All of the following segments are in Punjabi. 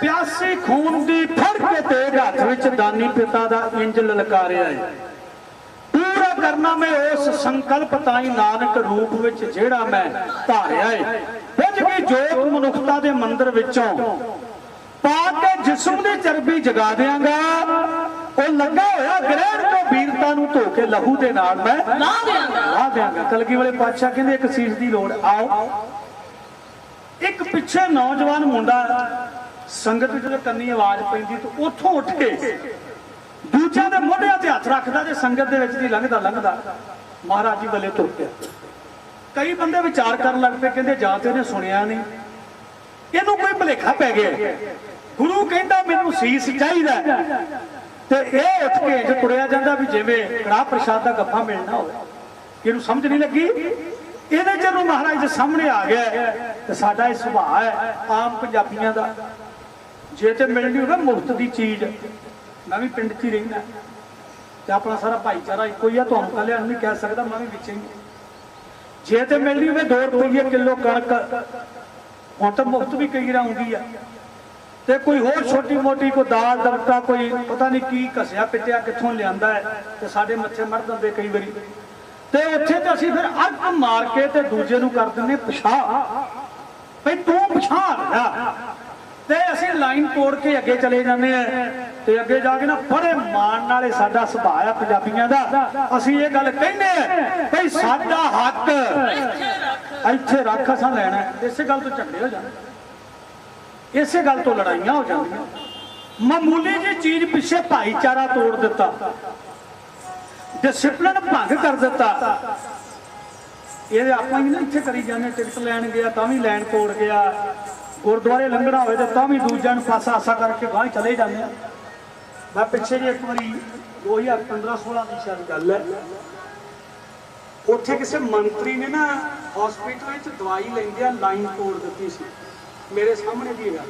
ਪਿਆਸੀ ਖੂਨ ਦੀ ਫੜ ਕੇ ਤੇਗ ਹੱਥ ਵਿੱਚ ਦਾਨੀ ਪਿਤਾ ਦਾ ਇੰਜ ਲਲਕਾਰਿਆ ਹੈ ਪੂਰਾ ਕਰਨਾ ਮੈਂ ਉਸ ਸੰਕਲਪ ਤਾਈ ਨਾਨਕ ਰੂਪ ਵਿੱਚ ਜਿਹੜਾ ਮੈਂ ਧਾਰਿਆ ਏ। ਬੁੱਝ ਗਈ ਜੋਤ ਮਨੁੱਖਤਾ ਦੇ ਮੰਦਰ ਵਿੱਚੋਂ ਪਾ ਕੇ ਜਿਸਮ ਦੀ ਚਰਬੀ ਜਗਾ ਦਿਆਂਗਾ। ਉਹ ਲੱਗਾ ਹੋਇਆ ਗ੍ਰਹਿਣ ਤੋਂ ਵੀਰਤਾ ਨੂੰ ਧੋ ਕੇ ਲਹੂ ਦੇ ਨਾਲ ਮੈਂ ਲਾ ਦਿਆਂਗਾ। ਲਾ ਦਿਆਂਗਾ। ਕਲਗੀ ਵਾਲੇ ਪਾਤਸ਼ਾਹ ਕਹਿੰਦੇ ਇੱਕ ਸੀਸ ਦੀ ਲੋੜ ਆਓ। ਇੱਕ ਪਿੱਛੇ ਨੌਜਵਾਨ ਮੁੰਡਾ ਸੰਗਤ ਜਦੋਂ ਕੰਨੀ ਆਵਾਜ਼ ਪੈਂਦੀ ਤਾਂ ਉੱਥੋਂ ਉੱਠ। ਕੇ ਦੂਜਿਆਂ ਦੇ ਮੋਢਿਆਂ ਤੇ ਹੱਥ ਰੱਖਦਾ ਤੇ ਸੰਗਤ ਦੇ ਵਿੱਚ ਦੀ ਲੰਘਦਾ ਲੰਘਦਾ ਮਹਾਰਾਜ ਜੀ ਵੱਲੇ ਤੁਰ ਪਿਆ। ਕਈ ਬੰਦੇ ਵਿਚਾਰ ਕਰਨ ਲੱਗ ਪਏ ਕਹਿੰਦੇ ਜਾਂ ਤੇ ਇਹਨੇ ਸੁਣਿਆ ਨਹੀਂ। ਇਹਨੂੰ ਕੋਈ ਭਲੇਖਾ ਪੈ ਗਿਆ। ਗੁਰੂ ਕਹਿੰਦਾ ਮੈਨੂੰ ਸੀਸ ਚਾਹੀਦਾ ਤੇ ਇਹ ਉੱਠ ਕੇ ਜੇ ਤੁਰਿਆ ਜਾਂਦਾ ਵੀ ਜਿਵੇਂ ਕੜਾ ਪ੍ਰਸ਼ਾਦ ਦਾ ਗੱਫਾ ਮਿਲਣਾ ਹੋਵੇ। ਇਹਨੂੰ ਸਮਝ ਨਹੀਂ ਲੱਗੀ। ਇਹਦੇ ਜਦੋਂ ਮਹਾਰਾਜ ਦੇ ਸਾਹਮਣੇ ਆ ਗਿਆ ਹੈ, ਤੇ ਸਾਡਾ ਇਹ ਸੁਭਾਅ ਹੈ ਆਮ ਪੰਜਾਬੀਆਂ ਦਾ। ਜੇ ਤੇ ਮਿਲਣੀ ਹੋਵੇ ਮੁਫਤ ਦੀ ਚੀਜ਼, ਮੈਂ ਵੀ ਪਿੰਡ 'ਚ ਹੀ ਰਹਿੰਦਾ। ਤੇ ਆਪਣਾ ਸਾਰਾ ਭਾਈਚਾਰਾ ਇੱਕੋ ਹੀ ਆ, ਤੁਹਾਨੂੰ ਕੱਲਿਆਂ ਨੂੰ ਨਹੀਂ ਕਹਿ ਸਕਦਾ, ਮੈਂ ਵੀ ਵਿੱਚ ਜੇ ਤੇ ਮਿਲਣੀ ਹੋਵੇ 2 ਰੁਪਏ ਕਿਲੋ ਕਣਕ, ਹੁਣ ਤਾਂ ਮੁਫਤ ਵੀ ਕਈ ਰਾਂ ਆਉਂਦੀ ਆ। ਤੇ ਕੋਈ ਹੋਰ ਛੋਟੀ ਮੋਟੀ ਕੋਈ ਦਾਲ ਦਰਤਾ ਕੋਈ ਪਤਾ ਨਹੀਂ ਕੀ ਘਸਿਆ ਪਿੱਟਿਆ, ਕਿੱਥੋਂ ਲਿਆਂਦਾ ਹੈ, ਤੇ ਸਾਡੇ ਮੱਥੇ ਮਰ ਦਿੰਦੇ ਕਈ ਵਾਰੀ। ਤੇ ਉੱਥੇ ਤੇ ਅਸੀਂ ਫਿਰ ਅੱਗ ਮਾਰ ਕੇ ਤੇ ਦੂਜੇ ਨੂੰ ਕਰ ਦਿੰਨੇ ਪਛਾਹ ਭਈ ਤੂੰ ਪਛਾਣ ਰਿਹਾ ਤੇ ਅਸੀਂ ਲਾਈਨ ਤੋੜ ਕੇ ਅੱਗੇ ਚਲੇ ਜਾਂਦੇ ਆ ਤੇ ਅੱਗੇ ਜਾ ਕੇ ਨਾ ਬੜੇ ਮਾਣ ਨਾਲੇ ਸਾਡਾ ਸੁਭਾਅ ਆ ਪੰਜਾਬੀਆਂ ਦਾ। ਅਸੀਂ ਇਹ ਗੱਲ ਕਹਿੰਦੇ ਆ ਭਈ ਸਾਡਾ ਹੱਕ ਇੱਥੇ ਰੱਖ ਅਸਾਂ ਲੈਣਾ। ਇਸੇ ਗੱਲ ਤੋਂ ਝਗੜੇ ਹੋ ਜਾਂਦੇ। ਇਸੇ ਗੱਲ ਤੋਂ ਲੜਾਈਆਂ ਹੋ ਜਾਂਦੀਆਂ। ਮਾਮੂਲੀ ਜੀ ਚੀਜ਼ ਪਿੱਛੇ ਭਾਈਚਾਰਾ ਤੋੜ ਦਿੱਤਾ। ਡਿਸਪਲਿਨ ਭੰਗ ਕਰ ਦਿੱਤਾ। ਇਹ ਆਪਾਂ ਹੀ ਨਾ ਇੱਥੇ ਕਰੀ ਜਾਂਦੇ ਟਿਕਟ ਲੈਣ ਗਿਆ ਤਾਂ ਵੀ ਲੈਣ ਤੋੜ ਗਿਆ। ਗੁਰਦੁਆਰੇ ਲੰਘਣਾ ਹੋਵੇ ਤਾਂ ਤਾਂ ਵੀ ਦੂਜਿਆਂ ਨੂੰ ਪਾਸਾ ਆਸਾ ਕਰਕੇ ਗਾਂ ਚਲੇ ਜਾਂਦੇ ਆ। ਮੈਂ ਪਿੱਛੇ ਜੇ ਇੱਕ ਵਾਰੀ 2015-16 ਦੀ ਸ਼ਾਇਦ ਗੱਲ ਹੈ। ਉੱਥੇ ਕਿਸੇ ਮੰਤਰੀ ਨੇ ਨਾ ਹਸਪੀਟਲ ਵਿੱਚ ਦਵਾਈ ਲੈਂਦੇ ਆ ਲਾਈਨ ਤੋੜ ਦਿੱਤੀ ਸੀ। ਮੇਰੇ ਸਾਹਮਣੇ ਦੀ ਹੈਗਾ।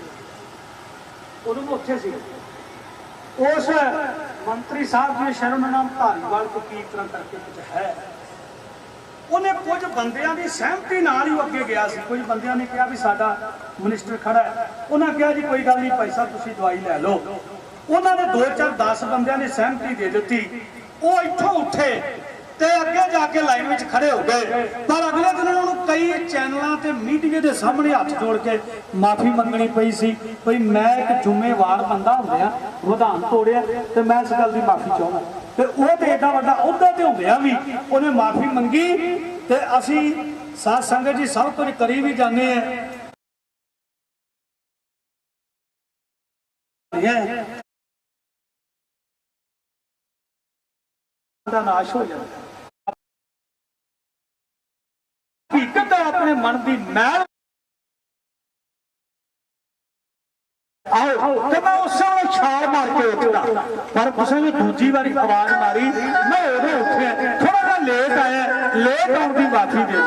ਉਦੋਂ ਮੈਂ ਉੱਥੇ ਸੀ। ਉਸ ਮੰਤਰੀ ਸਾਹਿਬ ਨੇ ਸ਼ਰਮ ਨਾਮ ਧਾਰੀਵਾਲ ਕੋ ਕੀ ਤਰ੍ਹਾਂ ਕਰਕੇ ਕੁਝ ਹੈ? ਉਹਨੇ ਕੁਝ ਬੰਦਿਆਂ ਦੀ ਸਹਿਮਤੀ ਨਾਲ ਹੀ ਅੱਗੇ ਗਿਆ ਸੀ। ਕੁਝ ਬੰਦਿਆਂ ਨੇ ਕਿਹਾ ਵੀ ਸਾਡਾ ਮਿਨਿਸਟਰ ਖੜਾ ਹੈ। ਉਹਨਾਂ ਕਿਹਾ ਜੀ, ਕੋਈ ਗੱਲ ਨਹੀਂ ਭਾਈ ਸਾਹਿਬ, ਤੁਸੀਂ ਦਵਾਈ ਲੈ ਲਓ। ਉਹਨਾਂ ਨੇ 2 4 10 ਬੰਦਿਆਂ ਨੇ ਸਹਿਮਤੀ ਦੇ ਦਿੱਤੀ। ਉਹ ਇੱਥੋਂ ਉੱਠੇ ਤੇ ਅੱਗੇ ਜਾ ਕੇ ਲਾਈਨ ਵਿੱਚ ਖੜੇ ਹੋ ਗਏ। ਪਰ ਅਗਲੇ ਦਿਨ ਉਹਨਾਂ ਨੂੰ ਕਈ ਚੈਨਲਾਂ ਤੇ ਮੀਡੀਆ ਦੇ ਸਾਹਮਣੇ ਹੱਥ ਜੋੜ ਕੇ ਮਾਫੀ ਮੰਗਣੀ ਪਈ ਸੀ। ਭਈ ਮੈਂ ਇੱਕ ਜ਼ਿੰਮੇਵਾਰ ਬੰਦਾ ਹੁੰਦਿਆਂ ਵਿਧਾਨ ਤੋੜਿਆ ਤੇ ਮੈਂ ਇਸ ਗੱਲ ਦੀ ਮਾਫੀ ਚਾਹੁੰਦਾ। ਤੇ ਉਹ ਤੇ ਏਡਾ ਵੱਡਾ ਅਹੁਦਾ ਤੇ ਹੁੰਦਿਆਂ ਵੀ, ਉਹਨੇ ਮਾਫੀ ਮੰਗੀ ਤੇ ਅਸੀਂ ਸਾਧ ਸੰਗਤ ਜੀ ਸਭ ਕੁਝ ਕਰੀ ਵੀ ਜਾਂਦੇ ਆ। ਦਾ ਨਾਸ਼ ਹੋ ਜਾਂਦਾ। ਹਕੀਕਤ ਆਪਣੇ ਮਨ ਦੀ ਮੈਲ ਆਓ, ਤੇ ਮੈਂ ਉਸੇ ਵੇਲੇ ਛਾਲ ਮਾਰ ਕੇ ਉੱਠਦਾ। ਪਰ ਕਿਸੇ ਨੇ ਦੂਜੀ ਵਾਰੀ ਆਵਾਜ਼ ਮਾਰੀ, ਮੈਂ ਉਦੋਂ ਉੱਠਿਆ। ਥੋੜਾ ਜਿਹਾ ਲੇਟ ਆਇਆ। ਲੇਟ ਆਉਣ ਦੀ ਮਾਫੀ ਦੇ।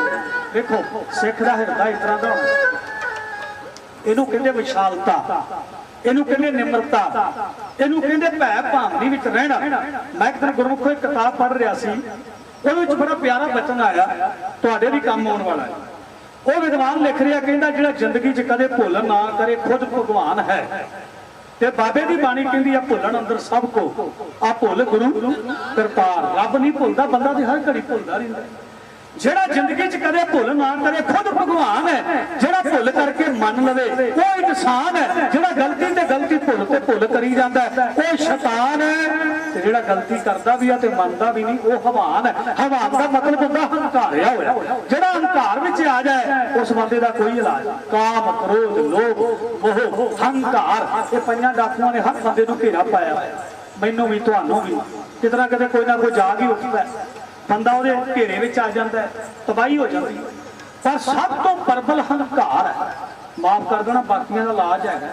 ਦੇਖੋ, ਸਿੱਖ ਦਾ ਹਿਰਦਾ ਇਸ ਤਰ੍ਹਾਂ ਦਾ ਇਹਨੂੰ ਕਹਿੰਦੇ ਵਿਸ਼ਾਲਤਾ। ਇਹਨੂੰ ਕਹਿੰਦੇ ਨਿਮਰਤਾ। ਇਹਨੂੰ ਕਹਿੰਦੇ ਭੈ ਭਾਵਨੀ ਵਿੱਚ ਰਹਿਣਾ। ਮੈਂ ਇੱਕ ਦਿਨ ਗੁਰਮੁਖੋਂ ਇੱਕ ਕਿਤਾਬ ਪੜ੍ਹ ਰਿਹਾ ਸੀ। ਉਹਦੇ ਵਿੱਚ ਬੜਾ ਪਿਆਰਾ ਬਚਨ ਆਇਆ। ਤੁਹਾਡੇ ਵੀ ਕੰਮ ਆਉਣ ਵਾਲਾ ਹੈ। ਉਹ ਵਿਦਵਾਨ ਲਿਖ ਰਿਹਾ, ਕਹਿੰਦਾ ਜਿਹੜਾ ਜ਼ਿੰਦਗੀ 'ਚ ਕਦੇ ਭੁੱਲ ਨਾ ਕਰੇ, ਖੁਦ ਭਗਵਾਨ ਹੈ। ਤੇ ਬਾਬੇ ਦੀ ਬਾਣੀ ਕਹਿੰਦੀ ਆ, ਭੁੱਲਣ ਅੰਦਰ ਸਭ ਕੋ। ਆ ਭੁੱਲ ਗੁਰੂ ਕਰਤਾਰ ਰੱਬ ਨਹੀਂ ਭੁੱਲਦਾ, ਬੰਦਾ ਤੇ ਹਰ ਘੜੀ ਭੁੱਲਦਾ ਰਹਿੰਦਾ। ਜਿਹੜਾ ਜ਼ਿੰਦਗੀ 'ਚ ਕਦੇ ਭੁੱਲ ਨਾ ਕਰੇ, ਖੁਦ ਭਗਵਾਨ ਹੈ। ਜਿਹੜਾ ਭੁੱਲ ਕਰਕੇ ਮੰਨ ਲਵੇ, ਉਹ ਇਨਸਾਨ ਹੈ। ਜਿਹੜਾ ਗਲਤੀ ਤੇ ਗਲਤੀ ਭੁੱਲ ਤੇ ਭੁੱਲ ਕਰੀ ਜਾਂਦਾ ਉਹ ਸ਼ੈਤਾਨ ਹੈ। ਤੇ ਜਿਹੜਾ ਗਲਤੀ ਕਰਦਾ ਵੀ ਆ ਤੇ ਮੰਨਦਾ ਵੀ ਨਹੀਂ, ਉਹ ਹਵਾਨ ਹੈ। ਹਵਾਨ ਦਾ ਮਤਲਬ ਹੁੰਦਾ ਹੰਕਾਰਿਆ ਹੋਇਆ ਜਿਹੜਾ ਹੰਕਾਰ ਵਿੱਚ ਆ ਜਾਏ, ਉਸ ਬੰਦੇ ਦਾ ਕੋਈ ਇਲਾਜ ਕਾਮ, ਕ੍ਰੋਧ, ਲੋਭ, ਮੋਹ, ਹੰਕਾਰ, ਇਹ ਪੰਜਾਂ ਡਾਕੂਆਂ ਨੇ ਹਰ ਬੰਦੇ ਨੂੰ ਘੇਰਾ ਪਾਇਆ ਹੋਇਆ। ਮੈਨੂੰ ਵੀ, ਤੁਹਾਨੂੰ ਵੀ। ਕਿਤਨਾ ਕਿਤੇ ਕੋਈ ਨਾ ਕੋਈ ਜਾਗ ਹੀ ਉੱਠਦਾ ਬੰਦਾ ਉਹਦੇ ਘੇਰੇ ਵਿੱਚ ਆ ਜਾਂਦਾ ਤਬਾਹੀ ਹੋ ਜਾਂਦੀ ਹੈ। ਪਰ ਸਭ ਤੋਂ ਪਰਬਲ ਹੰਕਾਰ ਹੈ। ਮਾਫ ਕਰ ਦੇਣਾ, ਬਾਕੀਆਂ ਦਾ ਇਲਾਜ ਹੈਗਾ।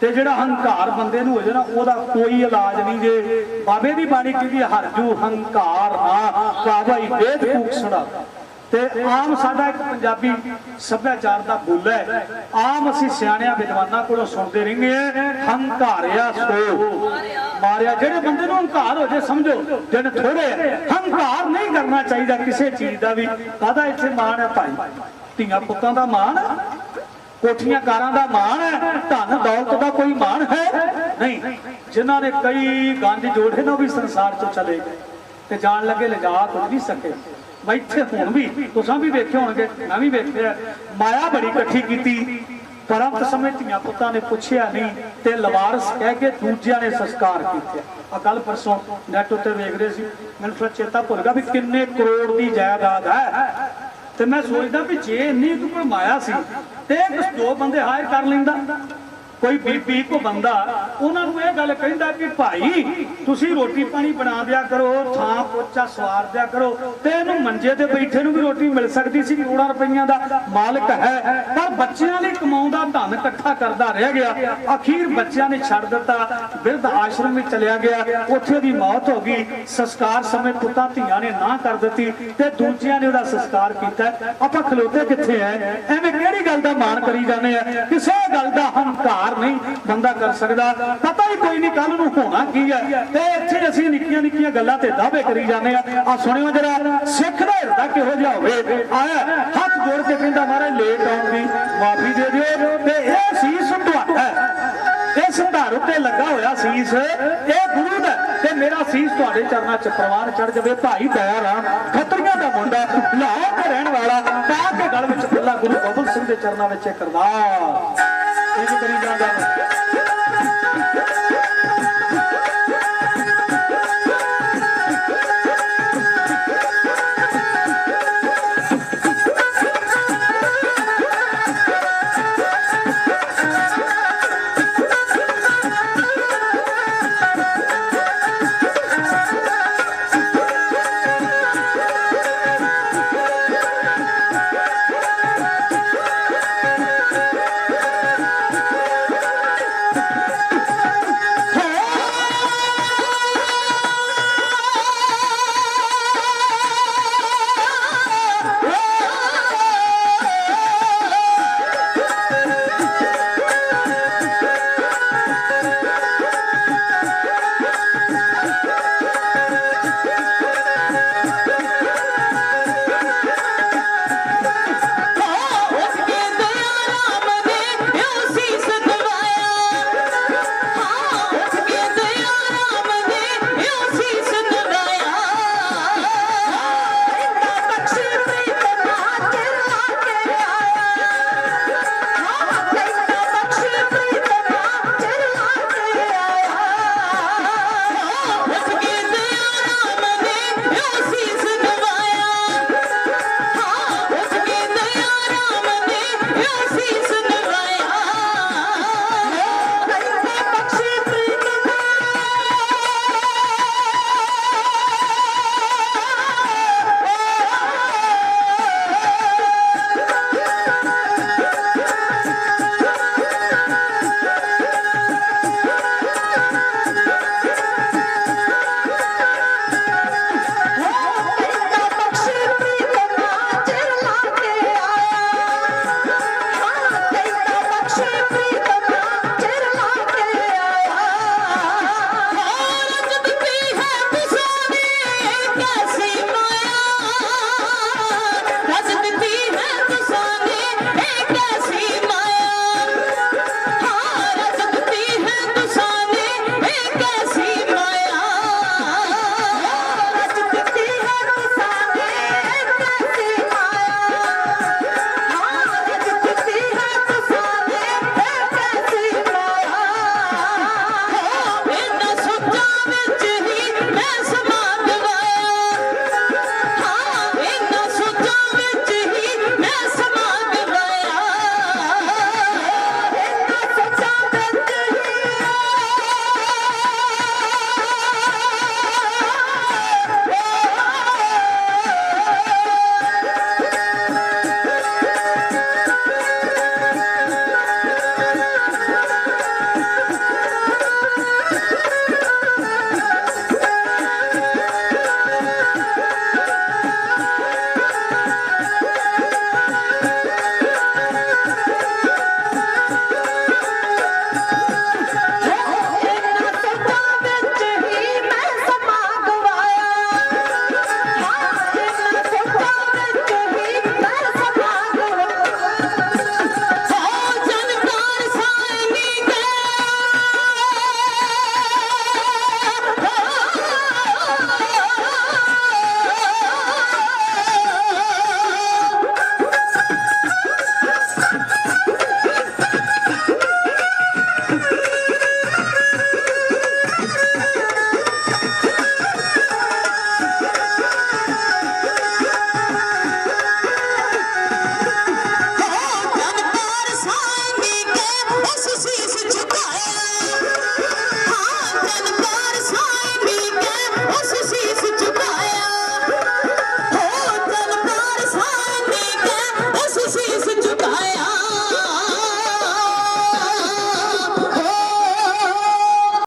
ਤੇ ਜਿਹੜਾ ਹੰਕਾਰ ਬੰਦੇ ਨੂੰ ਹੋ ਜਾਣਾ ਉਹਦਾ ਕੋਈ ਇਲਾਜ ਨਹੀਂ ਜੇ। ਬਾਬੇ ਦੀ ਬਾਣੀ ਕਹਿੰਦੀ ਹੈ, ਹਰਜੂ ਹੰਕਾਰ ਨਾ ਕਾਵਾਈ ਵੇਦ ਕੂਕਸੜਾ ਤੇ ਆਮ ਸਾਡਾ ਇੱਕ ਪੰਜਾਬੀ ਸੱਭਿਆਚਾਰ ਦਾ ਬੁੱਲ ਹੈ। ਆਮ ਅਸੀਂ ਸਿਆਣਿਆਂ ਵਿਦਵਾਨਾਂ ਕੋਲੋਂ ਸੁਣਦੇ ਰਹਿੰਦੇ ਆ ਹੰਕਾਰਿਆ ਸੋ। ਮਾਰਿਆ ਜਿਹੜੇ ਬੰਦੇ ਨੂੰ ਹੰਕਾਰ ਹੋ ਜੇ ਸਮਝੋ ਜਿਹਨੇ ਥੋੜੇ ਹੰਕਾਰ ਨਹੀਂ ਕਰਨਾ ਚਾਹੀਦਾ ਕਿਸੇ ਚੀਜ਼ ਦਾ ਵੀ। ਕਾਹਦਾ ਇੱਥੇ ਮਾਣ ਹੈ ਭਾਈ? ਧੀਆਂ ਪੁੱਤਾਂ ਦਾ ਮਾਣ ਕੋਠੀਆਂ ਕਾਰਾਂ ਦਾ ਮਾਣ ਹੈ, ਧਨ ਦੌਲਤ ਦਾ ਕੋਈ ਮਾਣ ਹੈ? ਨਹੀਂ। ਜਿਨ੍ਹਾਂ ਨੇ ਕਈ ਗੰਜ ਜੋੜੇ ਨੇ ਉਹ ਵੀ ਸੰਸਾਰ ਤੋਂ ਚਲੇ ਗਏ ਤੇ ਜਾਣ ਲੱਗੇ ਲਿਜਾ ਤੁਰ ਨਹੀਂ ਸਕੇ। ਮੈਂ ਇੱਥੇ ਹੁਣ ਵੀ, ਤੁਸੀਂ ਵੀ ਵੇਖੇ ਹੋਣਗੇ, ਮੈਂ ਵੀ ਵੇਖਿਆ ਮਾਇਆ ਬੜੀ ਇਕੱਠੀ ਕੀਤੀ। ਪਰਮ ਸਮੇਂ ਧੀਆਂ ਪੁੱਤਾਂ ਨੇ ਪੁੱਛਿਆ ਨਹੀਂ ਤੇ ਲਵਾਰਸ ਕਹਿ ਕੇ ਦੂਜਿਆਂ ਨੇ ਸੰਸਕਾਰ ਕੀਤੇ। ਆ ਕੱਲ ਪਰਸੋਂ ਨੈਟ ਉੱਤੇ ਵੇਖ ਰਹੇ ਸੀ। ਮੈਨੂੰ ਫਿਰ ਚੇਤਾ ਭੁੱਲ ਗਿਆ ਵੀ ਕਿੰਨੇ ਕਰੋੜ ਦੀ ਜਾਇਦਾਦ ਹੈ। ਤੇ ਮੈਂ ਸੋਚਦਾ ਵੀ ਜੇ ਇੰਨੀ ਕੁ ਕੋਈ ਮਾਇਆ ਸੀ ਤੇ ਕੁਝ ਦੋ ਬੰਦੇ ਹਾਇਰ ਕਰ ਲੈਂਦਾ ਕੋਈ ਬੀਬੀ ਕੋ ਬੰਦਾ, ਉਹਨਾਂ ਨੂੰ ਇਹ ਗੱਲ ਕਹਿੰਦਾ ਕਿ ਭਾਈ, ਤੁਸੀਂ ਰੋਟੀ ਪਾਣੀ ਬਣਾ ਦਿਆ ਕਰੋ, ਥਾਂ ਪੋਚਾ ਸਵਾਰ ਦਿਆ ਕਰੋ, ਤੇ ਇਹਨੂੰ ਮੰਜੇ ਤੇ ਬੈਠੇ ਨੂੰ ਵੀ ਰੋਟੀ ਮਿਲ ਸਕਦੀ ਸੀ, ਕਰੋੜਾਂ ਰੁਪਈਆਂ ਦਾ ਮਾਲਕ ਹੈ। ਪਰ ਬੱਚਿਆਂ ਲਈ ਕਮਾਉਂਦਾ ਧਨ ਇਕੱਠਾ ਕਰਦਾ ਰਹਿ ਗਿਆ। ਅਖੀਰ ਬੱਚਿਆਂ ਨੇ ਛੱਡ ਦਿੱਤਾ। ਬਿਰਧ ਆਸ਼ਰਮ ਵਿੱਚ ਚਲਿਆ ਗਿਆ। ਉੱਥੇ ਦੀ ਮੌਤ ਹੋ ਗਈ। ਸੰਸਕਾਰ ਸਮੇਂ ਪੁੱਤਾਂ ਧੀਆਂ ਨੇ ਨਾ ਕਰ ਦਿੱਤੀ ਤੇ ਦੂਜਿਆਂ ਨੇ ਉਹਦਾ ਸੰਸਕਾਰ ਕੀਤਾ। ਆਪਾਂ ਖਲੋਤੇ ਕਿੱਥੇ ਐ? ਐਵੇਂ ਕਿਹੜੀ ਗੱਲ ਦਾ ਮਾਣ ਕਰੀ ਜਾਂਦੇ ਆ? ਕਿਸੇ ਗੱਲ ਦਾ ਹੰਕਾਰ ਨਹੀਂ ਬੰਦਾ ਕਰ ਸਕਦਾ। ਪਤਾ ਹੀ ਕੋਈ ਨਹੀਂ ਕੱਲ ਨੂੰ ਹੋਣਾ ਕੀ ਹੈ। ਤੇ ਇੱਥੇ ਅਸੀਂ ਨਿੱਕੀਆਂ ਨਿੱਕੀਆਂ ਗੱਲਾਂ ਤੇ ਦਾਅਵੇ ਕਰੀ ਜਾਂਦੇ ਆ ਆ ਸੁਣਿਓ ਜਰਾ, ਸਿੱਖ ਦਾ ਹਿਰਦਾ ਕਿਹੋ ਜਿਹਾ ਹੋਵੇ? ਆਇਆ, ਹੱਥ ਜੋੜ ਕੇ ਕਹਿੰਦਾ, ਮਹਾਰਾਜ ਲੇਟ ਆਉਣ ਦੀ ਮਾਫੀ ਦੇ ਦਿਓ। ਤੇ ਇਹ ਸੀਸ ਤੁਹਾਡਾ ਹੈ। ਇਸ ਉੱਤੇ ਲੱਗਾ ਹੋਇਆ ਸੀਸ, ਇਹ ਗੁਰੂ ਦਾ ਤੇ ਮੇਰਾ ਸੀਸ ਤੁਹਾਡੇ ਚਰਨਾਂ 'ਚ ਪ੍ਰਵਾਨ ਚੜ ਜਾਵੇ। ਭਾਈ ਦਇਆ ਰਾਮ ਖੱਤਰੀਆਂ ਦਾ ਮੁੰਡਾ ਲਾਹੌਰ ਦੇ ਰਹਿਣ ਵਾਲਾ ਪਾ ਕੇ ਗਲ ਵਿੱਚ ਫੁੱਲਾ ਗੁਰੂ ਗੋਬਿੰਦ ਸਿੰਘ ਦੇ ਚਰਨਾਂ ਵਿੱਚ ਇੱਕ ਇਹ ਕਰੀ ਜਾਣਾ